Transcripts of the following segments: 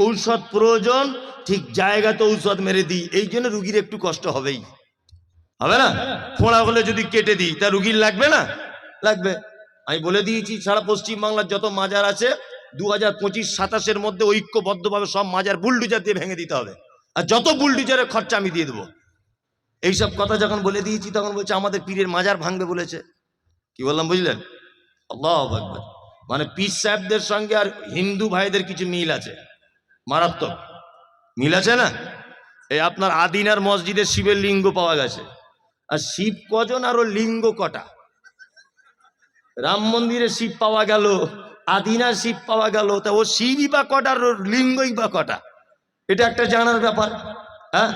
ঔষধ প্রয়োজন, ঠিক জায়গাতে ঔষধ মেরে দিই। এই জন্য রুগীর একটু কষ্ট হবেই। হবে না? ফোঁড়া হলে যদি কেটে দিই, তা রুগীর লাগবে না? লাগবে। আমি বলে দিয়েছি, সারা পশ্চিমবাংলার যত মাজার আছে দু হাজার পঁচিশ সাতাশের মধ্যে ঐক্যবদ্ধভাবে সব মাজার বুলডুজার দিয়ে ভেঙে দিতে হবে। আর যত বুলডুজারের খরচা আমি দিয়ে দেবো। এইসব কথা যখন বলে দিয়েছি, তখন বলছে, আমাদের পীরের মাজার ভাঙবে বলেছে। কি বললাম, বুঝলেন? মানে পীর সাহেবদের সঙ্গে আর হিন্দু ভাইদের কিছু মিল আছে। মারাত্মক। মিল আছে না? এই আপনার আদিনার মসজিদে শিবের লিঙ্গ পাওয়া গেছে। আর শিব কজন আর লিঙ্গ কটা? রাম মন্দিরে শিব পাওয়া গেল আদিনার শিব পাওয়া গেল, তা ও শিবই বা কটা, আর লিঙ্গই বা কটা? এটা একটা জানার ব্যাপার হ্যাঁ?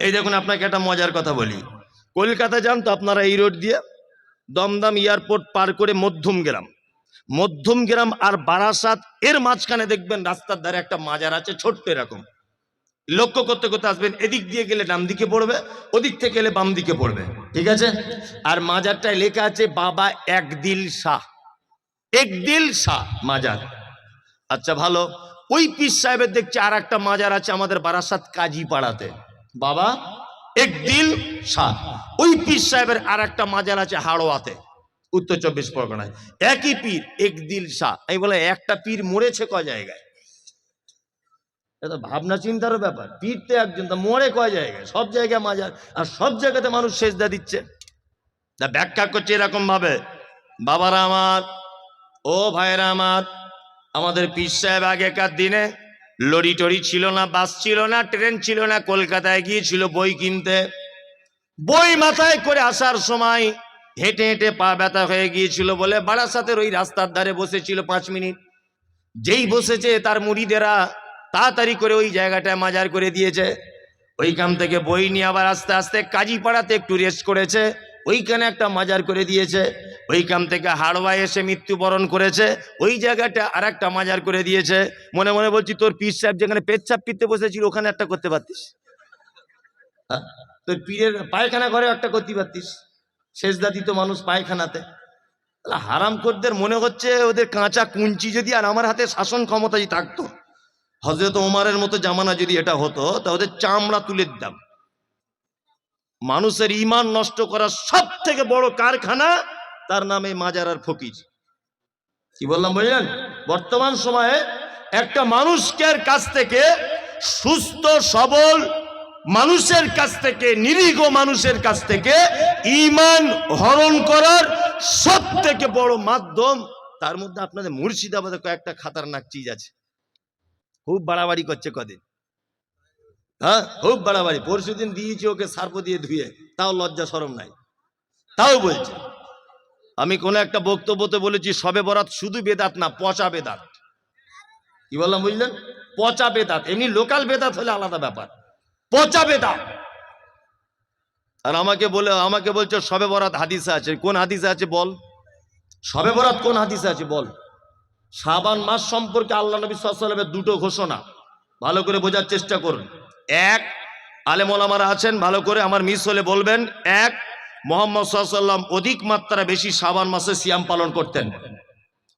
এই দেখুন, আপনাকে একটা মজার কথা বলি। কলকাতা যান তো আপনারা এই রোড দিয়ে, দমদম এয়ারপোর্ট পার করে মধ্যম গ্রাম মধ্যম গ্রাম আর বারাসাত, এর মাঝখানে দেখবেন রাস্তার ধারে একটা মাজার আছে, ছোট্ট এরকম। লক্ষ্য করতে করতে আসবেন, এদিক দিয়ে গেলে ডান দিকে পড়বে, ওদিক থেকে গেলে বাম দিকে পড়বে, ঠিক আছে? আর মাজারটায় লেখা আছে, বাবা একদিল শাহ। একদিল শাহ মাজার। আচ্ছা ভালো। ওই পীর সাহেবের দেখছি আর একটা মাজার আছে আমাদের বারাসাত কাজী পাড়াতে বাবা, একদিল শাহ। ওই পীর সাহেবের আর একটা মাজার আছে হাড়োয়াতে। উত্তর চব্বিশ পরগনায়। একই পীর, একদিল শাহ। এই বলে একটা পীর মরেছে ক জায়গায়? এটা ভাবনা চিন্তারও ব্যাপার। পীর তো একজন, তা মরে কয় জায়গায়? সব জায়গায় মাজার, আর সব জায়গাতে মানুষ শেষ সেজদা দিচ্ছে। তা ব্যাখ্যা করছে এরকম ভাবে বাবারা আমার, ও ভাইরা আমার, আমাদের পীর সাহেব আগেকার দিনে লরি টরি ছিল না, বাস ছিল না, ট্রেন ছিল না, কলকাতায় গিয়েছিল বই কিনতে। বই মাথায় করে আসার সময় হেঁটে হেঁটে পা ব্যথা হয়ে গিয়েছিল বলে বারাসাতের ওই রাস্তার ধারে বসেছিল পাঁচ মিনিট। যেই বসেছে তার মুড়িদেরা তাড়াতাড়ি করে ওই জায়গাটায় মাজার করে দিয়েছে। ওইখান থেকে বই নিয়ে আবার আস্তে আস্তে কাজীপাড়াতে একটু রেস্ট করেছে। ওইখানে একটা মাজার করে দিয়েছে। ওইখান থেকে হাড়ওয়া এসে মৃত্যুবরণ করেছে। ওই জায়গাটা আর একটা মাজার করে দিয়েছে। মনে মনে বলছি, তোর পীর সাহেব যেখানে পেচ্ছাপ পিতে বসেছিল, ওখানে একটা করতে পারতিস? হ্যাঁ? তোর পীরের পায়খানা ঘরে একটা করতে পারতিস? শেষদা দিত মানুষ পায়খানাতে। তাহলে হারামখোরদের মনে হচ্ছে ওদের কাঁচা কুঞ্চি যদি আর আমার হাতে শাসন ক্ষমতা যদি থাকতো হজরত ওমারের মতো জামানা যদি এটা হতো, তা ওদের চামড়া তুলে দিতাম। মানুষের ইমান নষ্ট করার সব থেকে বড় কারখানা তার নামে মাজার আর ফকির। কি বললাম বুঝলেন? বর্তমান সময়ে একটা মানুষকে কাছ থেকে সুস্থ, সবল মানুষের কাছ থেকে, নিরীহ মানুষের কাছ থেকে ইমান হরণ করার সব থেকে বড় মাধ্যম। তার মধ্যে আপনাদের মুর্শিদাবাদে কয়েকটা খাতারনাক চিজ আছে। খুব বাড়াবাড়ি করছে কদিন। হ্যাঁ? খুব বাড়াবাড়ি। পরশু দিন দিয়েছি ওকে সার্প দিয়ে ধুয়ে। তাও লজ্জা সরম নাই। তাও বলছে। আমি কোনো একটা বক্তব্যতে বলেছি, সবে বরাত শুধু বেদাত না, পচা বেদাত। কি বললাম বুঝলেন? পচা বেদাত। এমনি লোকাল বেদাত হলে আলাদা ব্যাপার। পচা বেদাত আর আমাকে বলে, আমাকে বলছে, সবে বরাত হাদিসে আছে। কোন হাদিসে আছে বল? সবে বরাত কোন হাদিসে আছে বল? শাবান মাস সম্পর্কে আল্লাহ নবী সাল্লামের দুটো ঘোষণা। ভালো করে বোঝার চেষ্টা করুন। এক, আলেম ওলামারা আছেন, ভালো করে আমার মিস হলে বলবেন। এক, মোহাম্মদ সাল্লাম অধিক মাত্রা বেশি শাবান মাসে সিয়াম পালন করতেন।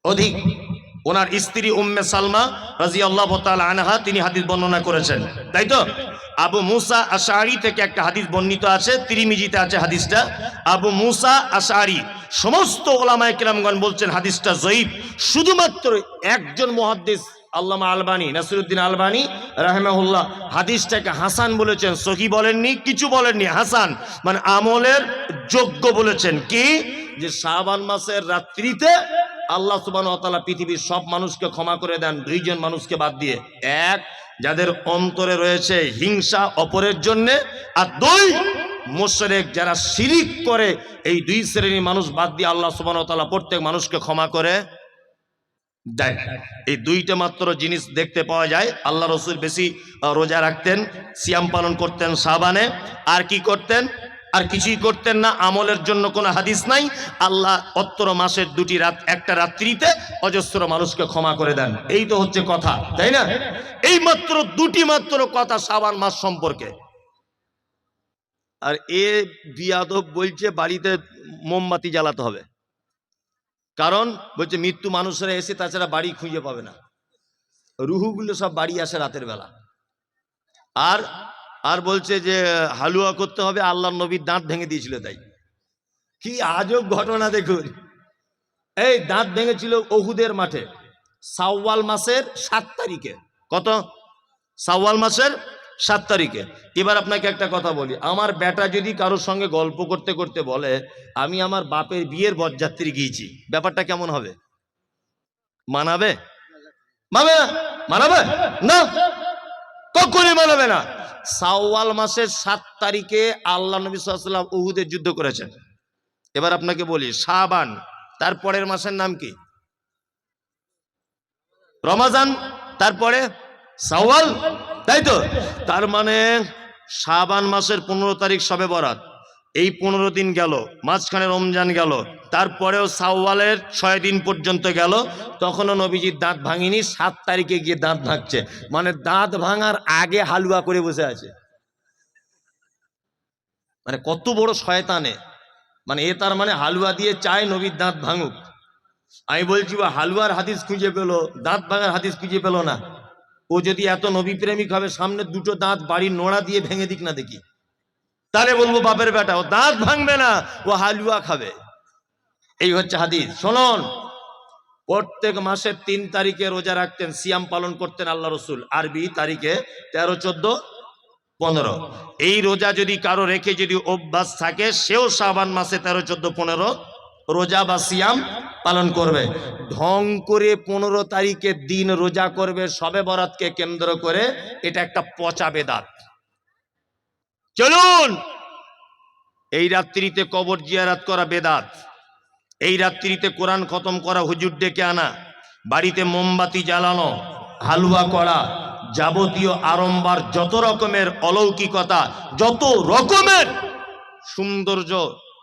অধিক। ওনার স্ত্রী উম্মে সালমা রাজি আল্লাহ আনহা, তিনি হাদিস বর্ণনা করেছেন। তাই তো? আবু মুসা আশারি থেকে একটা হাদিস বর্ণিত আছে, তিরিমিজিতে আছে হাদিসটা। আবু মুসা আশারি সমস্ত ওলামায় কিরামগণ বলছেন হাদিসটা জয়ীব শুধুমাত্র একজন মহাদ্দিস, আল্লামা আলবানী, নাসিরুদ্দিন আলবানী, রাহেমাহুল্লাহ, হাদিসটাকে হাসান বলেছেন, সহি বলেননি, কিছু বলেননি, হাসান। মানে আমলের যোগ্য বলেছেন কি? যে শাবান মাসের রাত্রিতে আল্লাহ সুবান পৃথিবীর সব মানুষকে ক্ষমা করে দেন, দুইজন মানুষকে বাদ দিয়ে। এক যাদের অন্তরে রয়েছে হিংসা অপরের জন্যে, আর দুই, মোশরেক যারা শিরিক করে, এই দুই শ্রেণির মানুষ বাদ দিয়ে আল্লাহ সুবাহতালা প্রত্যেক মানুষকে ক্ষমা করে। দেয় এই দুইটা মাত্র জিনিস দেখতে পাওয়া যায়। আল্লাহ রসুল বেশি রোজা রাখতেন, সিয়াম পালন করতেন সাবানে। আর কি করতেন? আর কিছুই করতেন না, আমলের জন্য কোনো হাদিস নাই। আল্লাহ অত্তর মাসের দুটি রাত, একটা রাত্রিতে অজস্র মানুষকে ক্ষমা করে দেন। এই তো হচ্ছে কথা, তাই না? এই মাত্র দুটি মাত্র কথা সাবান মাস সম্পর্কে। আর এ বিয়াদব বলছে, বাড়িতে মোমবাতি জ্বালাতে হবে। কারণ বলছে, মৃত্যু মানুষেরা এসে তাছাড়া বাড়ি খুঁজে পাবে না। রুহুগুলো সব বাড়ি আসে রাতের বেলা। আর আর বলছে যে, হালুয়া করতে হবে, আল্লাহ নবীর দাঁত ভেঙে দিয়েছিল তাই। কি আজব ঘটনা দেখুন। এই দাঁত ভেঙেছিল অহুদের মাঠে, সাওয়াল মাসের সাত তারিখে। কত? সাওয়াল মাসের সাত তারিখে। এবার আপনাকে একটা কথা বলি, আমার বেটা যদি কারোর সঙ্গে গল্প করতে করতে বলে, আমি আমার বাপের বিয়ের বরযাত্রী গিয়েছি, ব্যাপারটা কেমন হবে? মানাবে? মানবে মানাবে? না? কখনই মানাবে না। সাওয়াল মাসের সাত তারিখে আল্লাহ নবী সাল্লাম উহুদের যুদ্ধ করেছেন। এবার আপনাকে বলি, শাবান, তারপরের মাসের নাম কি? রমাজান, তারপরে সাওয়াল, তাই তো? তার মানে সাবান মাসের পনেরো তারিখ সবে বরাত। এই পনেরো দিন গেল, মাঝখানে রমজান গেল, তারপরেও সাওয়ালের ছয় দিন পর্যন্ত গেল, তখনও নবীজির দাঁত ভাঙিনি, সাত তারিখে গিয়ে দাঁত ভাঙছে। মানে দাঁত ভাঙার আগে হালুয়া করে বসে আছে। মানে কত বড় শয়তানে। মানে এ তার মানে হালুয়া দিয়ে চায় নবীর দাঁত ভাঙুক। আমি বলছি বা হালুয়ার হাদিস খুঁজে পেল, দাঁত ভাঙার হাদিস খুঁজে পেল না। ও যদি এত নবী প্রেমিক হবে, সামনে দুটো দাঁত বাড়ির নোড়া দিয়ে ভেঙে দিক না দেখি। তাহলে বলব বাপের বেটা, ও দাঁত ভাঙবে না, ও হালুয়া খাবে। এই হচ্ছে হাদিস। শোনন, প্রত্যেক মাসের তিন তারিখে রোজা রাখতেন, সিয়াম পালন করতেন আল্লাহ রসুল। আরবি তারিখে তেরো, চোদ্দ, পনেরো। এই রোজা যদি কারও রেখে যদি অভ্যাস থাকে, সেও সাবান মাসে তেরো, চোদ্দ, পনেরো রোজা বা সিয়াম পালন করবে। ঢং করে পনেরো তারিখের দিন রোজা করবে, সবে বরাতকে কেন্দ্র করে এটা একটা পচা বেদাত। চলুন। এই রাত্রিতে কবর জিয়ারাত করা বেদাত। এই রাত্রিতে কোরআন খতম করা হুজুর ডেকে আনা। বাড়িতে মোমবাতি জ্বালানো, হালুয়া করা, যাবতীয় আড়ম্বার, যত রকমের অলৌকিকতা, যত রকমের সৌন্দর্য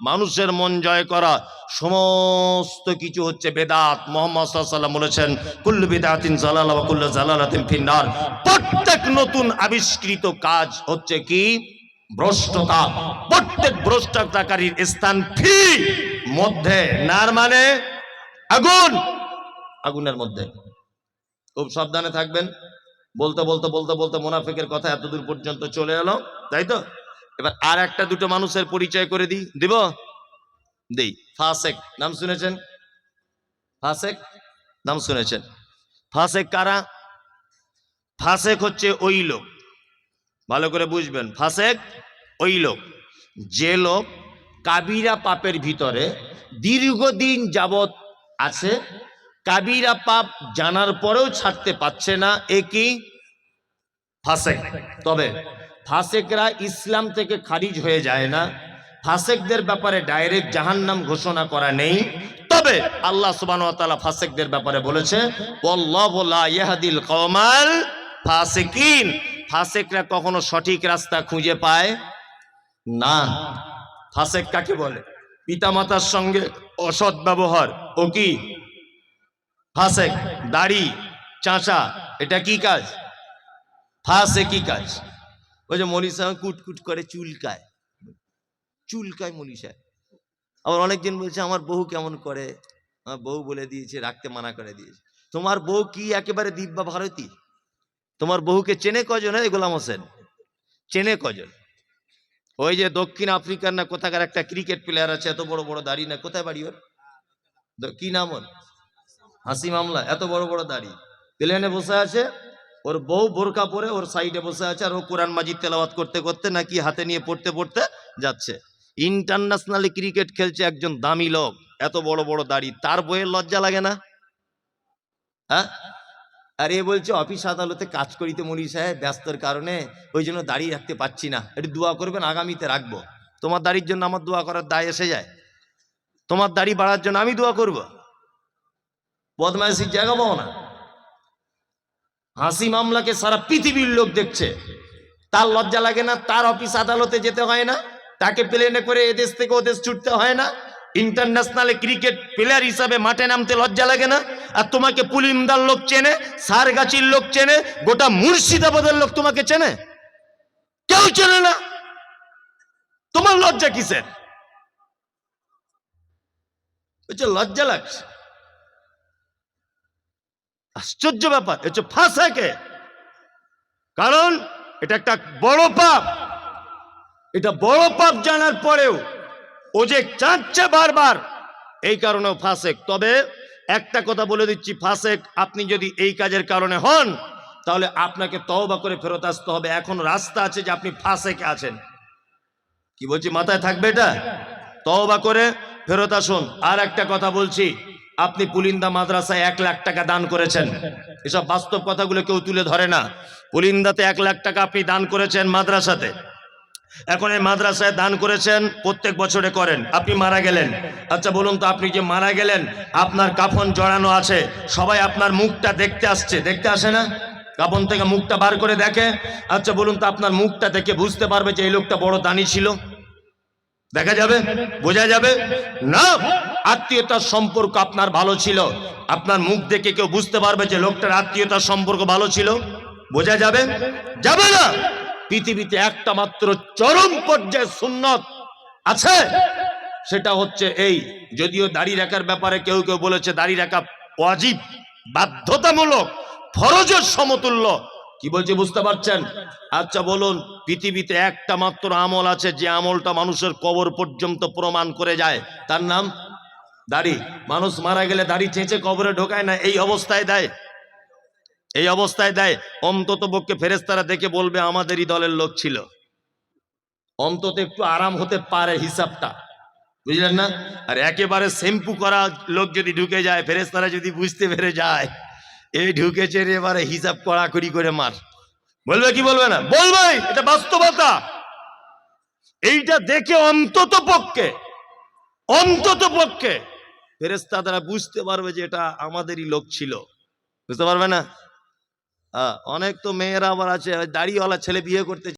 মানুষের মন জয় করা, সমস্ত কিছু হচ্ছে বেদাত। মোহাম্মদ সাল্লাম বলেছেন, কুল্লু বেদাতিন জালালা কুল্লু ফিন্নার প্রত্যেক নতুন আবিষ্কৃত কাজ হচ্ছে কি? ভ্রষ্টতা, প্রত্যেক ভ্রষ্টতাকারীর স্থান ফি, মধ্যে নার মানে আগুন, আগুনের মধ্যে। খুব সাবধানে থাকবেন। বলতে বলতে বলতে বলতে মোনাফিকের কথা এতদূর পর্যন্ত চলে এলো, তাই তো? এবার আর একটা দুটো মানুষের পরিচয় করে দিই। দিব? দেই। ফাসেক, নাম শুনেছেন? ফাসেক? নাম শুনেছেন। ফাসেক কারা? ফাসেক হচ্ছে ওই লোক। ভালো করে বুঝবেন। ফাসেক ওই লোক, যে লোক কাবিরা পাপের ভিতরে দীর্ঘদিন যাবৎ আছে, কাবিরা পাপ জানার পরেও ছাড়তে পারছে না, এ কি? ফাসেক তবে ফাসেকরা ইসলাম থেকে খারিজ হয়ে যায় না। ফাসেকদের ব্যাপারে ডাইরেক্ট জাহান্নাম ঘোষণা করা নেই। তবে আল্লাহ ওয়া ফাসেকদের ব্যাপারে বলেছে ফাসিকিন। ফাসেকরা কখনো সঠিক রাস্তা খুঁজে পায়? না। ফাসেক কাকে বলে? পিতামাতার সঙ্গে অসৎ ব্যবহার। ও কি? ফাসেক, দাড়ি, চাঁচা, এটা কি কাজ? ফাসে কি কাজ? ওই যে মনীষা কুটকুট করে চুলকায়। চুলকায় মনীষা। আবার অনেকজন বলছে, আমার বউ কেমন করে? আমার বউ বলে দিয়েছে, রাখতে মানা করে দিয়েছে। তোমার বউ কি একেবারে দিব্যা ভারতী? তোমার বহুকে চেনে কজন এই গোলাম হোসেন। চেনে কজন ওই যে দক্ষিণ আফ্রিকার না কোথাকার একটা ক্রিকেট প্লেয়ার আছে, এত বড় বড় দাড়ি না, কোথায় বাড়ি ওর? কি নাম ওর? হাসি মামলা, এত বড় বড় দাড়ি। প্লেনে বসে আছে, ওর বউ বোরকা পরে ওর সাইডে বসে আছে, আর ও কোরআন মাজিদ তেলাওয়াত করতে করতে নাকি হাতে নিয়ে পড়তে পড়তে যাচ্ছে। ইন্টারন্যাশনালি ক্রিকেট খেলছে একজন দামি লোক, এত বড় বড় দাড়ি, তার বইয়ের লজ্জা লাগে না? হ্যাঁ? আর এ বলছে, অফিস আদালতে কাজ করিতে মনি সাহেব ব্যস্তর কারণে ওই জন্য দাঁড়িয়ে রাখতে পারছি না। একটু দোয়া করবেন, আগামীতে রাখব। তোমার দাড়ির জন্য আমার দোয়া করার দায় এসে যায়। তোমার দাড়ি বাড়ার জন্য আমি দোয়া করব। বদমাইশির জায়গা পাবো না। হাসি মামলাকে সারা পৃথিবীর লোক দেখছে। তার লজ্জা লাগে না, তার অফিস আদালতে যেতে হয় না। তাকে প্লেনে করে এদেশ থেকে ওদেশ ছুটতে হয় না। ইন্টারন্যাশনালে ক্রিকেট প্লেয়ার হিসাবে মাঠে নামতে লজ্জা লাগে না? আর তোমাকে পুলিমদার লোক চেনে, সারগাছির লোক চেনে, গোটা মুর্শিদাবাদের লোক তোমাকে চেনে? কেউ চেনে না। তোমার লজ্জা কিসের? বলছে লজ্জা লাগছে। আশ্চর্য ব্যাপার হচ্ছে ফাঁসাকে কারণ এটা একটা বড় পাপ। এটা বড় পাপ জানার পরেও ও যে চাচ্ছে বারবার, এই কারণেও ফাসেক। তবে একটা কথা বলে দিচ্ছি, ফাসেক, আপনি যদি এই কাজের কারণে হন, তাহলে আপনাকে তওবা করে ফেরত আসতে হবে। এখন রাস্তা আছে যে আপনি ফাসেকে আছেন। কি বলছি, মাথায় থাকবে এটা? তওবা করে ফেরত আসুন। আর একটা কথা বলছি, আপনি পুলিন্দা মাদ্রাসায় এক লাখ টাকা দান করেছেন। এসব বাস্তব কথাগুলো কেউ তুলে ধরে না। পুলিন্দাতে এক লাখ টাকা আপনি দান করেছেন মাদ্রাসাতে। এখন এই মাদ্রাসায় দান করেছেন, প্রত্যেক বছরে করেন। আপনি মারা গেলেন। আচ্ছা বলুন তো, আপনি যে মারা গেলেন? আপনার কাফন জড়ানো আছে। সবাই আপনার মুখটা দেখতে আসছে। দেখতে আসে না? কাফন থেকে মুখটা বার করে দেখে। আচ্ছা বলুন তো, আপনার মুখটা দেখে বুঝতে পারবে যে এই লোকটা বড় দানি ছিল? দেখা যাবে? বোঝা যাবে? না! আত্মীয়তার সম্পর্ক আপনার ভালো ছিল। আপনার মুখ দেখে কেউ বুঝতে পারবে যে লোকটার আত্মীয়তার সম্পর্ক ভালো ছিল? বোঝা যাবে? যাবে না! পৃথিবীতে একটা মাত্র চরম পর্যায়ে সুন্নত আছে, সেটা হচ্ছে এই। যদিও দাড়ি রাখার ব্যাপারে কেউ কেউ বলেছে দাড়ি রাখা ওয়াজিব, বাধ্যতামূলক, ফরজের সমতুল্য। কি বলছে বুঝতে পারছেন? আচ্ছা বলুন, পৃথিবীতে একটা মাত্র আমল আছে, যে আমলটা মানুষের কবর পর্যন্ত প্রমাণ করে যায়। তার নাম দাড়ি। মানুষ মারা গেলে দাড়ি চেঁচে কবরে ঢোকায় না, এই অবস্থায় দেয়। এই অবস্থায় দেয়, অন্তত পক্ষে ফেরেস্তারা দেখে বলবে আমাদেরই দলের লোক ছিল। অন্তত একটু আরাম হতে পারে হিসাবটা। বুঝলেন না? আর একেবারে শ্যাম্পু করা লোক যদি ঢুকে যায় ফেরেস্তারা যদি বুঝতে পেরে যায়, এই ঢুকেছে এবারে হিসাব কড়াকড়ি করে মার। বলবে কি বলবে না? বলবে এটা বাস্তবতা। এইটা দেখে অন্তত পক্ষে অন্তত পক্ষে ফেরেস্তা তারা বুঝতে পারবে যে এটা আমাদেরই লোক ছিল। বুঝতে পারবে না? অনেক তো মেয়েরা আবার আছে দাড়িওয়ালা ছেলে বিয়ে করতে